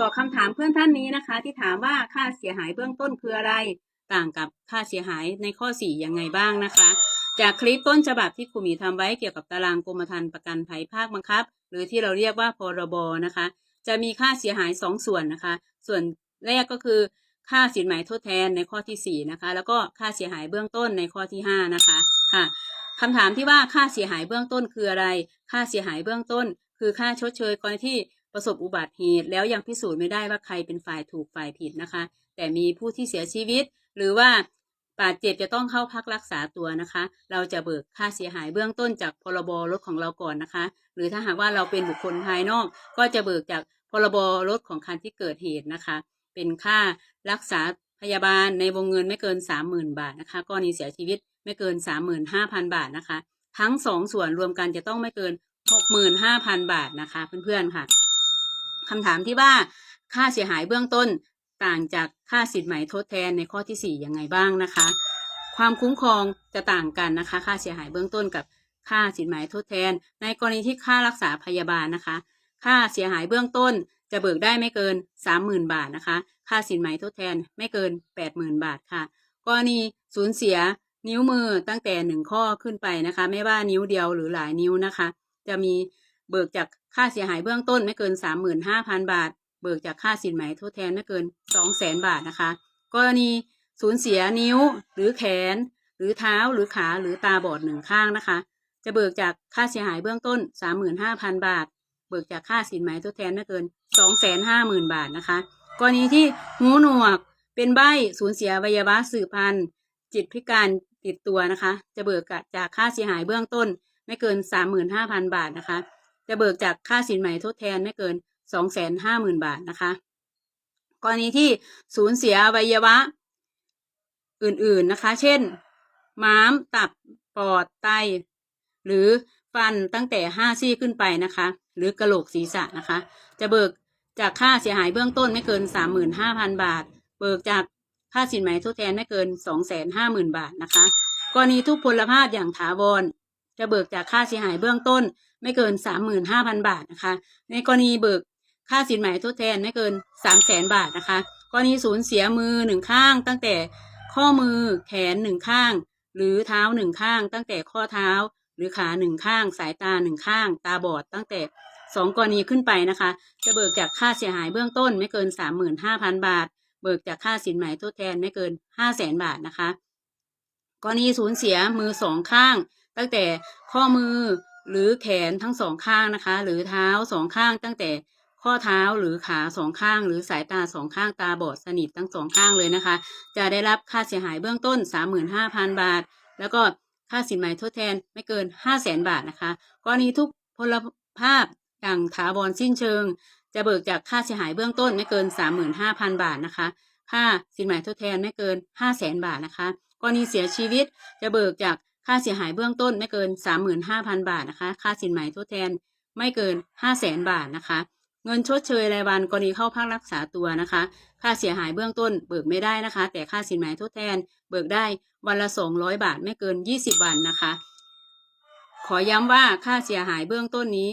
ตอบคำถามเพื่อนท่านนี้นะคะ ที่ถามว่าค่าเสียหายเบื้องต้นคืออะไร ต่างกับค่าเสียหายในข้อ4ยังไงบ้างนะคะ จากคลิปต้นฉบับที่ครูหมีทำไว้เกี่ยวกับตารางกรมธรรม์ประกันภัยภาคบังคับ หรือที่เราเรียกว่าพรบนะคะ จะมีค่าเสียหาย 2 ส่วนนะคะ ส่วนแรกก็คือค่าสินไหมทดแทนในข้อที่4นะคะแล้วก็ค่าเสียหายเบื้องต้นในข้อที่5นะคะค่ะคำถามที่ว่าค่าเสียหายเบื้องต้นคืออะไร ค่าเสียหายเบื้องต้น คือค่าชดเชยกรณีที่ ประสบอุบัติเหตุแล้วยังพิสูจน์ไม่ได้ว่าใครเป็นฝ่ายถูกฝ่ายผิดนะคะ แต่มีผู้ที่เสียชีวิต หรือว่าบาดเจ็บจะต้องเข้าพักรักษาตัวนะคะ เราจะเบิกค่าเสียหายเบื้องต้นจากพรบรถของเราก่อนนะคะ หรือถ้าหากว่าเราเป็นบุคคลภายนอก ก็จะเบิกจากพรบรถของคันที่เกิดเหตุนะคะ เป็นค่ารักษาพยาบาลในวงเงินไม่เกิน 30,000 บาทนะคะกรณีเสียชีวิตไม่เกิน 35,000 บาทนะคะ ทั้งสองส่วนรวมกันจะต้องไม่เกิน 65,000 บาทนะคะ เพื่อนๆค่ะ คำถามที่ว่าค่าเสียหายเบื้องต้นต่างจากค่าสินไหมทดแทนในข้อที่ 4 ยังไงบ้างนะคะ ความคุ้มครองจะต่างกันนะคะ ค่าเสียหายเบื้องต้นกับค่าสินไหมทดแทน ในกรณีที่ค่ารักษาพยาบาลนะคะ ค่าเสียหายเบื้องต้นจะเบิกได้ไม่เกิน 30,000 บาทนะคะ ค่าสินไหมทดแทนไม่เกิน 80,000 บาทค่ะ กรณีสูญเสียนิ้วมือตั้งแต่หนึ่งข้อขึ้นไปนะคะ ไม่ว่านิ้วเดียวหรือหลายนิ้วนะคะ จะมี เบิกจากค่าเสียหายเบื้องต้นไม่เกิน 35,000 บาท เบิกจากค่าสินไหมทดแทนไม่เกิน 200,000 บาทนะคะ กรณีสูญเสียนิ้วหรือแขน หรือเท้าหรือขาหรือตาบอดหนึ่งข้างนะคะ จะเบิกจากค่าเสียหายเบื้องต้น 35,000 บาท เบิกจากค่าสินไหมทดแทนไม่เกิน 250,000 บาทนะคะ กรณีที่หูหนวกเป็นใบสูญเสียวัยวะสืบพันธุ์จิตพิการติดตัวนะคะ จะเบิกจากค่าเสียหายเบื้องต้นไม่เกิน 35,000 บาทนะคะ จะเบิกจากค่าสินไหม่ทดแทนไม่เกิน 250,000 บาทนะคะ กรณีที่สูญเสียอวัยวะ อื่นๆนะคะ เช่น ม้าม ตับ ปอด ไต หรือฟันตั้งแต่ห้าซี่ขึ้นไปนะคะ หรือกระโหลกศีรษะนะคะ จะเบิกจากค่าเสียหายเบื้องต้นไม่เกิน 35,000 บาท เบิกจากค่าสินไหมทดแทนไม่เกิน 250,000 บาทนะคะ กรณีทุกพลภาพอย่างถาวร จะเบิกจากค่าเสียหายเบื้องต้น ไม่เกิน 35,000 บาทนะคะ ในกรณีเบิกค่าสินไหมทดแทนไม่เกิน 300,000 บาทนะคะ กรณีสูญเสียมือหนึ่งข้าง ตั้งแต่ข้อมือแขนหนึ่งข้าง หรือเท้าหนึ่งข้าง ตั้งแต่ข้อเท้า หรือขาหนึ่งข้าง สายตาหนึ่งข้าง ตาบอด ตั้งแต่สองกรณีขึ้นไปนะคะ จะเบิกจากค่าเสียหายเบื้องต้นไม่เกิน 35,000 บาท เบิกจากค่าสินไหมทดแทนไม่เกิน 500,000 บาทนะคะ กรณีสูญเสียมือสองข้าง ตั้งแต่ข้อมือหรือแขนทั้งสองข้างนะคะ หรือเท้าสองข้าง ตั้งแต่ข้อเท้าหรือขาสองข้าง หรือสายตาสองข้างตาบอดสนิททั้งสองข้างเลยนะคะ จะได้รับค่าเสียหายเบื้องต้น 35,000 บาท แล้วก็ค่าสินไหมทดแทนไม่เกิน 500,000บาทนะคะกรณีทุกพลภาพอย่างถาวรสิ้นเชิง จะเบิกจากค่าเสียหายเบื้องต้นไม่เกิน 35,000 บาทนะคะ ค่าสินไหมทดแทนไม่เกิน 500,000บาทนะคะกรณีเสียชีวิตจะเบิกจาก ค่าเสียหายเบื้องต้นไม่เกิน 35,000 บาทนะคะ ค่าสินไหมทดแทนไม่เกิน 500,000 บาทนะคะ เงินชดเชยรายวันกรณีเข้าพักรักษาตัวนะคะ ค่าเสียหายเบื้องต้นเบิกไม่ได้นะคะ แต่ค่าสินไหมทดแทนเบิกได้วันละ 200 บาทไม่เกิน 20 วันนะคะ ขอย้ำว่าค่าเสียหายเบื้องต้นนี้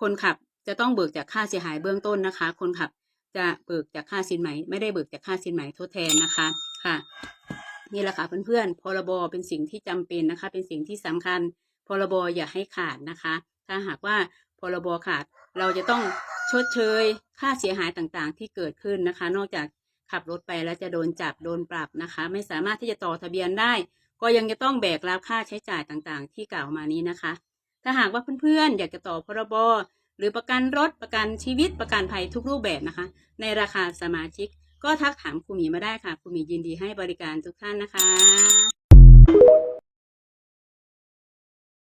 คนขับจะต้องเบิกจากค่าเสียหายเบื้องต้นนะคะ คนขับจะเบิกจากค่าสินไหม ไม่ได้เบิกจากค่าสินไหมทดแทนนะคะค่ะ นี่แหละค่ะเพื่อนๆพรบเป็นสิ่งที่จำเป็นนะคะ เป็นสิ่งที่สำคัญพรบอย่าให้ขาดนะคะ ถ้าหากว่าพรบขาดเราจะต้องชดเชยค่าเสียหายต่างๆ ที่เกิดขึ้นนะคะ นอกจากขับรถไปแล้วจะโดนจับโดนปรับนะคะ ไม่สามารถที่จะต่อทะเบียนได้ ก็ยังจะต้องแบกรับค่าใช้จ่ายต่างๆ ที่กล่าวมานี้นะคะ ถ้าหากว่าเพื่อนๆ อยากจะต่อพรบหรือประกันรถประกันชีวิตประกันภัยทุกรูปแบบนะคะ ในราคาสมาชิก ก็ทักถามครูหมีมาได้ค่ะครูหมียินดีให้บริการทุกท่านนะคะ